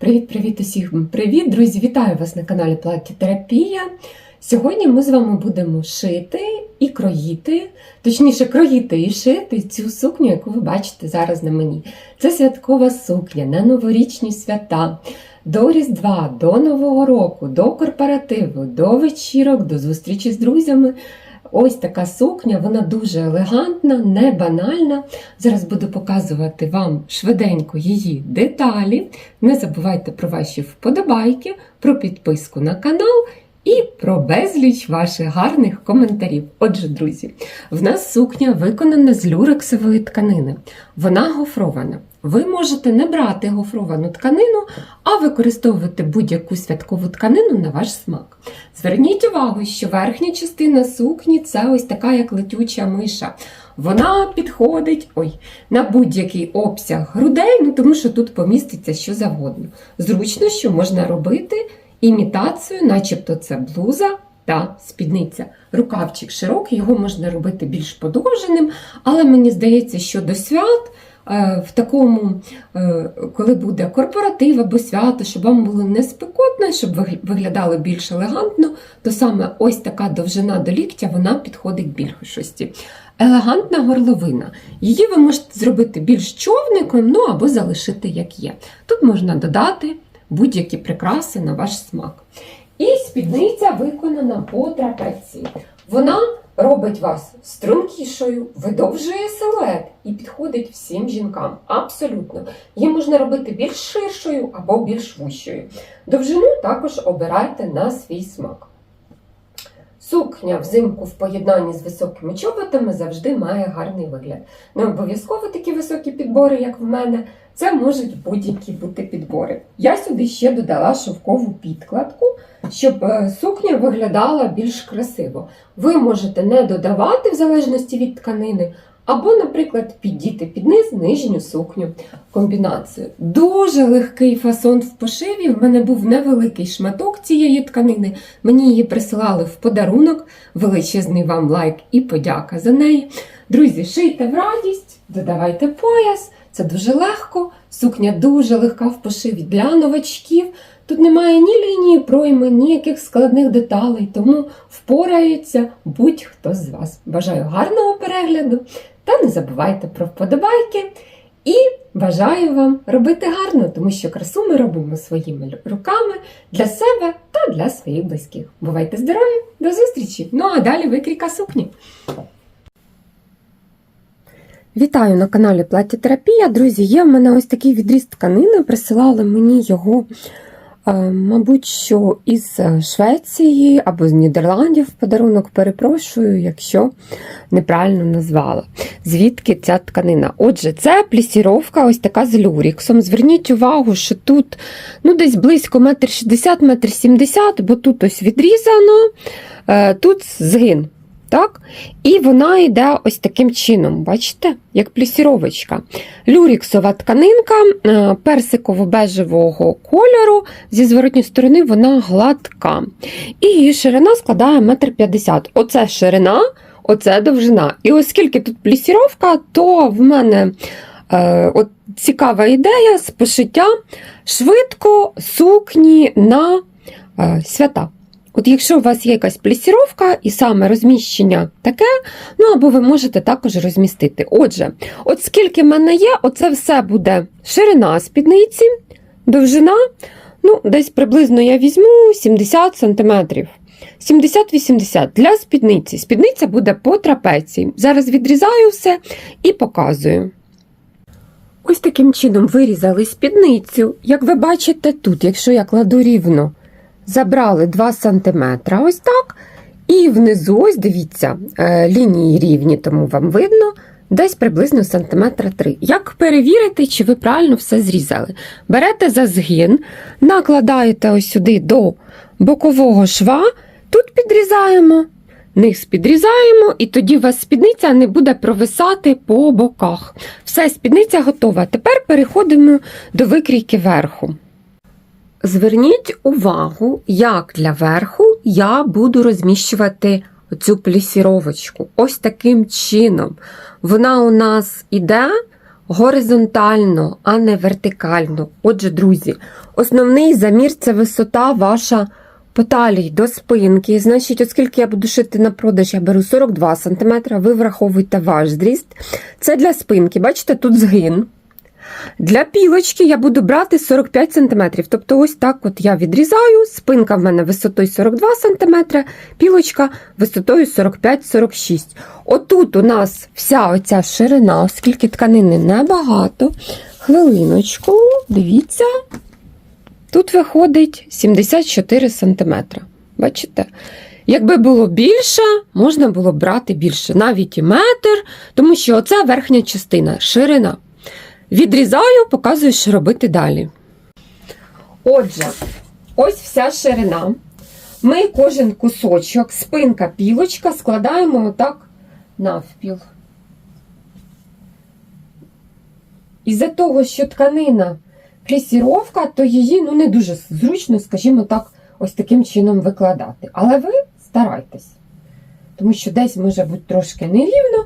Привіт-привіт усім! Привіт, друзі! Вітаю вас на каналі Плаття-терапія. Сьогодні ми з вами будемо шити і кроїти, точніше, кроїти і шити цю сукню, яку ви бачите зараз на мені. Це святкова сукня на новорічні свята. До Різдва, до Нового року, до корпоративу, до вечірок, до зустрічі з друзями. Ось така сукня, вона дуже елегантна, не банальна. Зараз буду показувати вам швиденько її деталі. Не забувайте про ваші вподобайки, про підписку на канал і про безліч ваших гарних коментарів. Отже, друзі, в нас сукня виконана з люрексової тканини. Вона гофрована. Ви можете не брати гофровану тканину, а використовувати будь-яку святкову тканину на ваш смак. Зверніть увагу, що верхня частина сукні це ось така, як летюча миша. Вона підходить ой, на будь-який обсяг грудей, ну тому що тут поміститься що завгодно. Зручно, що можна робити імітацію, начебто це блуза та спідниця. Рукавчик широкий, його можна робити більш подовженим, але мені здається, що до свят. е, В такому, е, коли буде корпоратив або свято, щоб вам було не спекотно, щоб ви виглядали більш елегантно, то саме ось така довжина до ліктя вона підходить більшості. Елегантна горловина. Її ви можете зробити більш човником, ну або залишити як є. Тут можна додати будь-які прикраси на ваш смак. І спідниця виконана по трапеції. Вона робить вас стрункішою, видовжує силует і підходить всім жінкам. Абсолютно. Її можна робити більш ширшою або більш вущою. Довжину також обирайте на свій смак. Сукня взимку в поєднанні з високими чоботами завжди має гарний вигляд. Не обов'язково такі високі підбори, як в мене. Це можуть будь-які бути підбори. Я сюди ще додала шовкову підкладку, щоб е, сукня виглядала більш красиво. Ви можете не додавати в залежності від тканини, або, наприклад, піддіти під низ нижню сукню комбінацію. Дуже легкий фасон в пошиві. В мене був невеликий шматок цієї тканини. Мені її присилали в подарунок. Величезний вам лайк і подяка за неї. Друзі, шийте в радість, додавайте пояс. Це дуже легко. Сукня дуже легка в пошиві для новачків. Тут немає ні лінії пройми, ніяких складних деталей, тому впорається будь-хто з вас. Бажаю гарного перегляду та не забувайте про вподобайки. І бажаю вам робити гарно, тому що красу ми робимо своїми руками для себе та для своїх близьких. Бувайте здорові, до зустрічі! Ну а далі викрійка сукні. Вітаю на каналі Плаття-терапія. Друзі, є в мене ось такий відріз тканини. Присилали мені його, е, мабуть, що із Швеції або з Нідерландів в подарунок. Перепрошую, якщо неправильно назвала. Звідки ця тканина? Отже, це плісіровка ось така з люріксом. Зверніть увагу, що тут ну, десь близько 1,60 м, 1,70 м, бо тут ось відрізано, е, тут згин. Так? І вона йде ось таким чином, бачите, як плісіровочка. Люріксова тканинка е, персиково-бежевого кольору, зі зворотньої сторони вона гладка. І її ширина складає 1,50 м. Оце ширина, оце довжина. І оскільки тут плісіровка, то в мене е, от цікава ідея з пошиття швидко сукні на е, свята. От якщо у вас є якась плісіровка і саме розміщення таке, ну або ви можете також розмістити. Отже, от скільки в мене є, оце все буде ширина спідниці, довжина, ну, десь приблизно я візьму 70 см. 70-80 для спідниці. Спідниця буде по трапеції. Зараз відрізаю все і показую. Ось таким чином вирізали спідницю. Як ви бачите тут, якщо я кладу рівно забрали 2 см, ось так. І внизу, ось дивіться, е, лінії рівні, тому вам видно, десь приблизно сантиметра 3. Як перевірити, чи ви правильно все зрізали? Берете за згин, накладаєте ось сюди до бокового шва, тут підрізаємо, низ підрізаємо, і тоді у вас спідниця не буде провисати по боках. Все, спідниця готова. Тепер переходимо до викрійки верху. Зверніть увагу, як для верху я буду розміщувати цю плісіровочку. Ось таким чином. Вона у нас іде горизонтально, а не вертикально. Отже, друзі, основний замір це висота ваша по талії до спинки. Значить, оскільки я буду шити на продаж, я беру 42 см, ви враховуйте ваш зріст. Це для спинки. Бачите, тут згин. Для пілочки я буду брати 45 см. Тобто, ось так от я відрізаю. Спинка в мене висотою 42 см, пілочка висотою 45-46 Отут у нас вся оця ширина, оскільки тканини небагато. Хвилиночку, дивіться, тут виходить 74 см. Бачите? Якби було більше, можна було брати більше, навіть і метр, тому що оце верхня частина, ширина. Відрізаю, показую, що робити далі. Отже, ось вся ширина. Ми кожен кусочок, спинка, пілочка складаємо отак навпіл. Із-за того, що тканина плісіровка, то її ну, не дуже зручно, скажімо так, ось таким чином викладати. Але ви старайтесь. Тому що десь може бути трошки нерівно,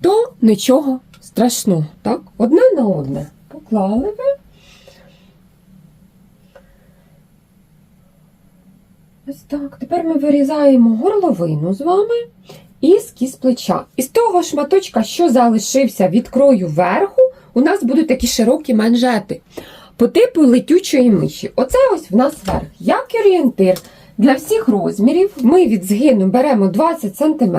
то нічого страшного. Так? Одне на одне. Поклали ви. Ось так. Тепер ми вирізаємо горловину з вами і скіз плеча. Із того шматочка, що залишився від крою верху, у нас будуть такі широкі манжети по типу летючої миші. Оце ось в нас верх. Як орієнтир для всіх розмірів ми від згину беремо 20 см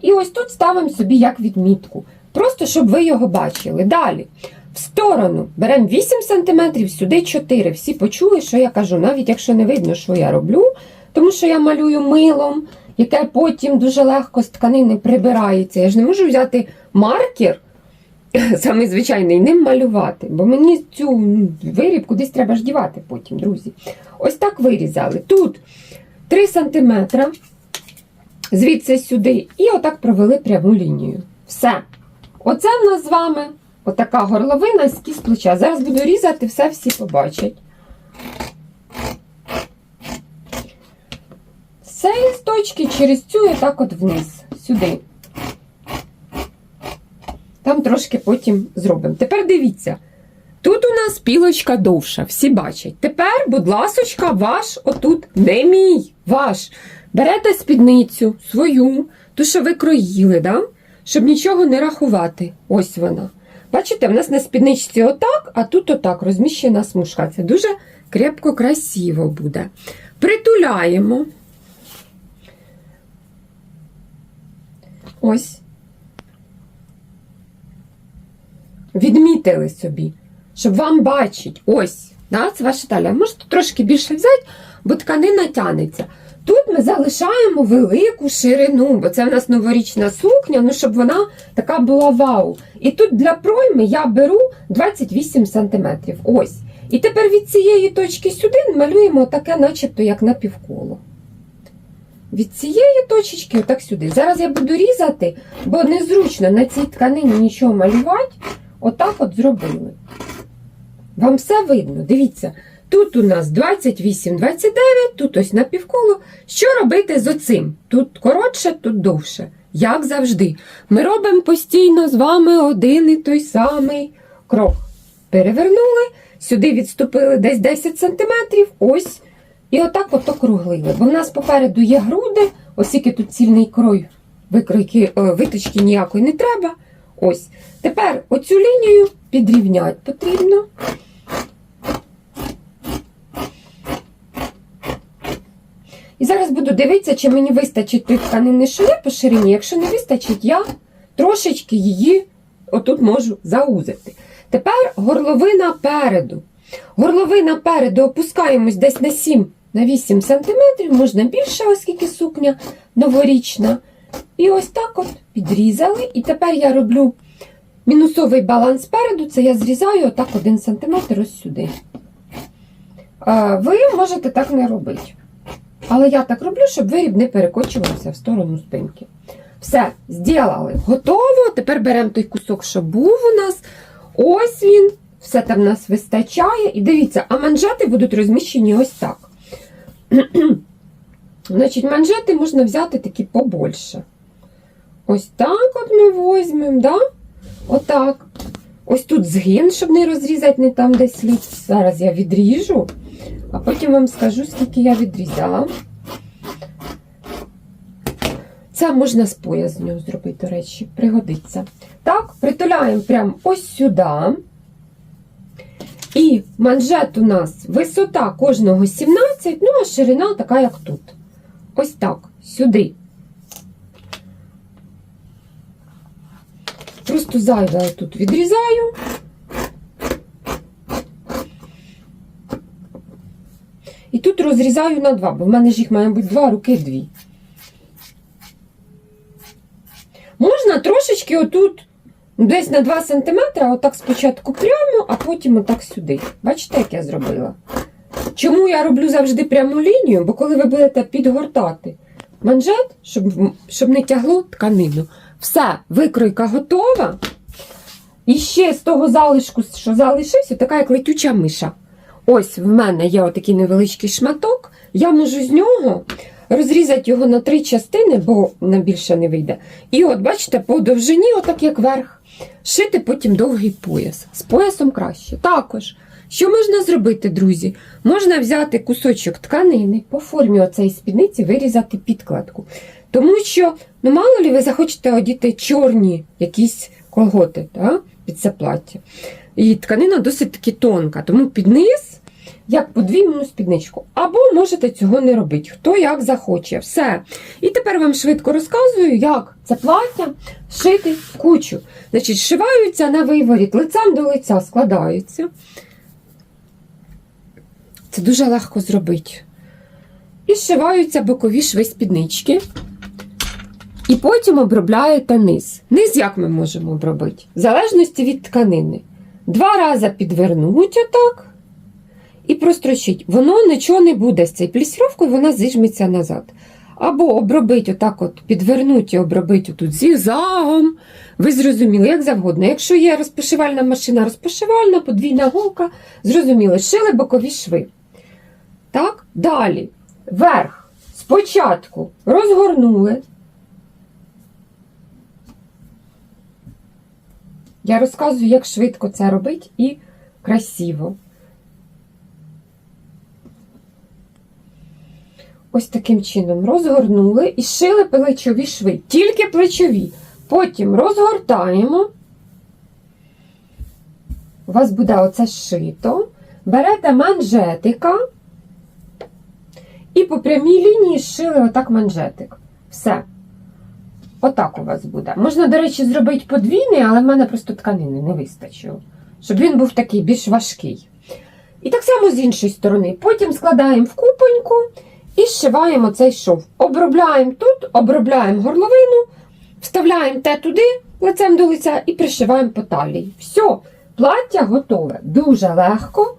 і ось тут ставимо собі як відмітку. Просто щоб ви його бачили. Далі. В сторону беремо 8 см, сюди 4. Всі почули, що я кажу, навіть якщо не видно, що я роблю, тому що я малюю милом, яке потім дуже легко з тканини прибирається. Я ж не можу взяти маркер, саме звичайний, ним малювати, бо мені цю виріб кудись треба ж дівати потім, друзі. Ось так вирізали. Тут 3 см, звідси сюди, і отак провели пряму лінію. Все. Оце в нас з вами отака горловина з плеча. Зараз буду різати, все всі побачать. З цієї точки через цю і так от вниз, сюди. Там трошки потім зробимо. Тепер дивіться. Тут у нас пілочка довша, всі бачать. Тепер, будь ласочка, ваш отут не мій, ваш. Берете спідницю свою, ту, що ви кроїли, да? Щоб нічого не рахувати. Ось вона. Бачите, в нас на спідничці отак, а тут отак розміщена смужка. Це дуже крепко, красиво буде. Притуляємо. Ось. Відмітили собі, щоб вам бачить. Ось, да, це ваша талія. Можете трошки більше взяти, бо тканина тянеться. Тут ми залишаємо велику ширину, бо це в нас новорічна сукня, ну щоб вона така була вау. І тут для пройми я беру 28 см. Ось. І тепер від цієї точки сюди малюємо таке, начебто, як на півколо. Від цієї точечки, отак сюди. Зараз я буду різати, бо незручно на цій тканині нічого малювати. Отак от зробили. Вам все видно, дивіться. Тут у нас 28-29, тут ось на півколо. Що робити з оцим? Тут коротше, тут довше. Як завжди. Ми робимо постійно з вами один і той самий крок. Перевернули, сюди відступили десь 10 см, ось. І отак от округлили. Бо в нас попереду є груди, оскільки тут цільний крой, викройки, виточки ніякої не треба. Ось. Тепер оцю лінію підрівняти потрібно. І зараз буду дивитися, чи мені вистачить той тканини, що є по ширині. Якщо не вистачить, я трошечки її отут можу заузити. Тепер горловина переду. Горловина переду опускаємось десь на 7 на 8 см, можна більше, оскільки сукня новорічна. І ось так от підрізали. І тепер я роблю мінусовий баланс спереду, це я зрізаю отак 1 см ось сюди. Ви можете так не робити. Але я так роблю, щоб виріб не перекочувався в сторону спинки. Все, зробили. Готово. Тепер беремо той кусок, що був у нас. Ось він. Все там в нас вистачає. І дивіться, а манжети будуть розміщені ось так. Значить, манжети можна взяти такі побольше. Ось так от ми візьмемо, да? Отак. Ось тут згин, щоб не розрізати не там, де слід. Зараз я відріжу, а потім вам скажу, скільки я відрізала. Це можна з пояс з нього зробити, до речі, пригодиться. Так, притуляємо прямо ось сюди. І манжет у нас висота кожного 17, ну а ширина така, як тут. Ось так, сюди. Просто зайве тут відрізаю. Тут розрізаю на два, бо в мене ж їх має бути два, руки дві. Можна трошечки отут, ну, десь на 2 см, отак спочатку прямо, а потім отак сюди. Бачите, як я зробила? Чому я роблю завжди пряму лінію? Бо коли ви будете підгортати манжет, щоб, щоб не тягло тканину, все, викройка готова. І ще з того залишку, що залишився, така як летюча миша. Ось в мене є отакий невеличкий шматок. Я можу з нього розрізати його на три частини, бо на більше не вийде. І от, бачите, по довжині, отак як верх, шити потім довгий пояс. З поясом краще. Також. Що можна зробити, друзі? Можна взяти кусочок тканини по формі оцеї спідниці, вирізати підкладку. Тому що, ну мало ли ви захочете одіти чорні якісь колготи та, під це плаття. І тканина досить таки тонка, тому під низ, як подвійну спідничку. Або можете цього не робити, хто як захоче. Все. І тепер вам швидко розказую, як це плаття шити в кучу. Значить, шиваються на виворіт, лицем до лиця складаються. Це дуже легко зробити. І зшиваються бокові шви спіднички. І потім обробляєте низ. Низ як ми можемо обробити? В залежності від тканини. Два рази підвернуть отак і прострочить. Воно нічого не буде з цією плісіровкою, вона зіжметься назад. Або обробить отак, от, підвернуть і обробить отут зігзагом. Ви зрозуміли, як завгодно. Якщо є розпошивальна машина, розпошивальна, подвійна голка, зрозуміли, шили бокові шви. Так, далі. Верх. Спочатку розгорнули. Я розказую, як швидко це робити і красиво. Ось таким чином розгорнули і шили плечові шви, тільки плечові. Потім розгортаємо. У вас буде оце шито. Берете манжетика і по прямій лінії шили отак манжетик. Все. Отак у вас буде. Можна, до речі, зробити подвійний, але в мене просто тканини не вистачило. Щоб він був такий більш важкий. І так само з іншої сторони. Потім складаємо в купоньку і зшиваємо цей шов. Обробляємо тут, обробляємо горловину, вставляємо те туди, лицем до лиця, і пришиваємо по талії. Все, плаття готове. Дуже легко.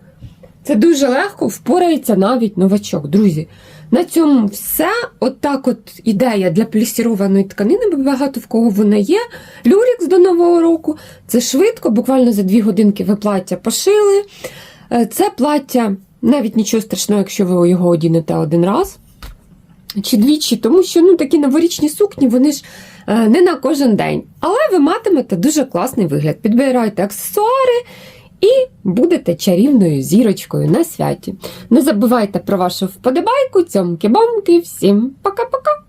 Це дуже легко впорається навіть новачок, друзі. На цьому все. От, от ідея для плісірованої тканини, бо багато в кого вона є. Люрікс до Нового року. Це швидко, буквально за дві годинки ви плаття пошили. Е, Це плаття, навіть нічого страшного, якщо ви його одінете один раз. Чи двічі, тому що ну, такі новорічні сукні, вони ж е, не на кожен день. Але ви матимете дуже класний вигляд. Підбирайте аксесуари і будете чарівною зірочкою на святі. Не забувайте про вашу вподобайку, цьомки-бомки. Всім пока-пока!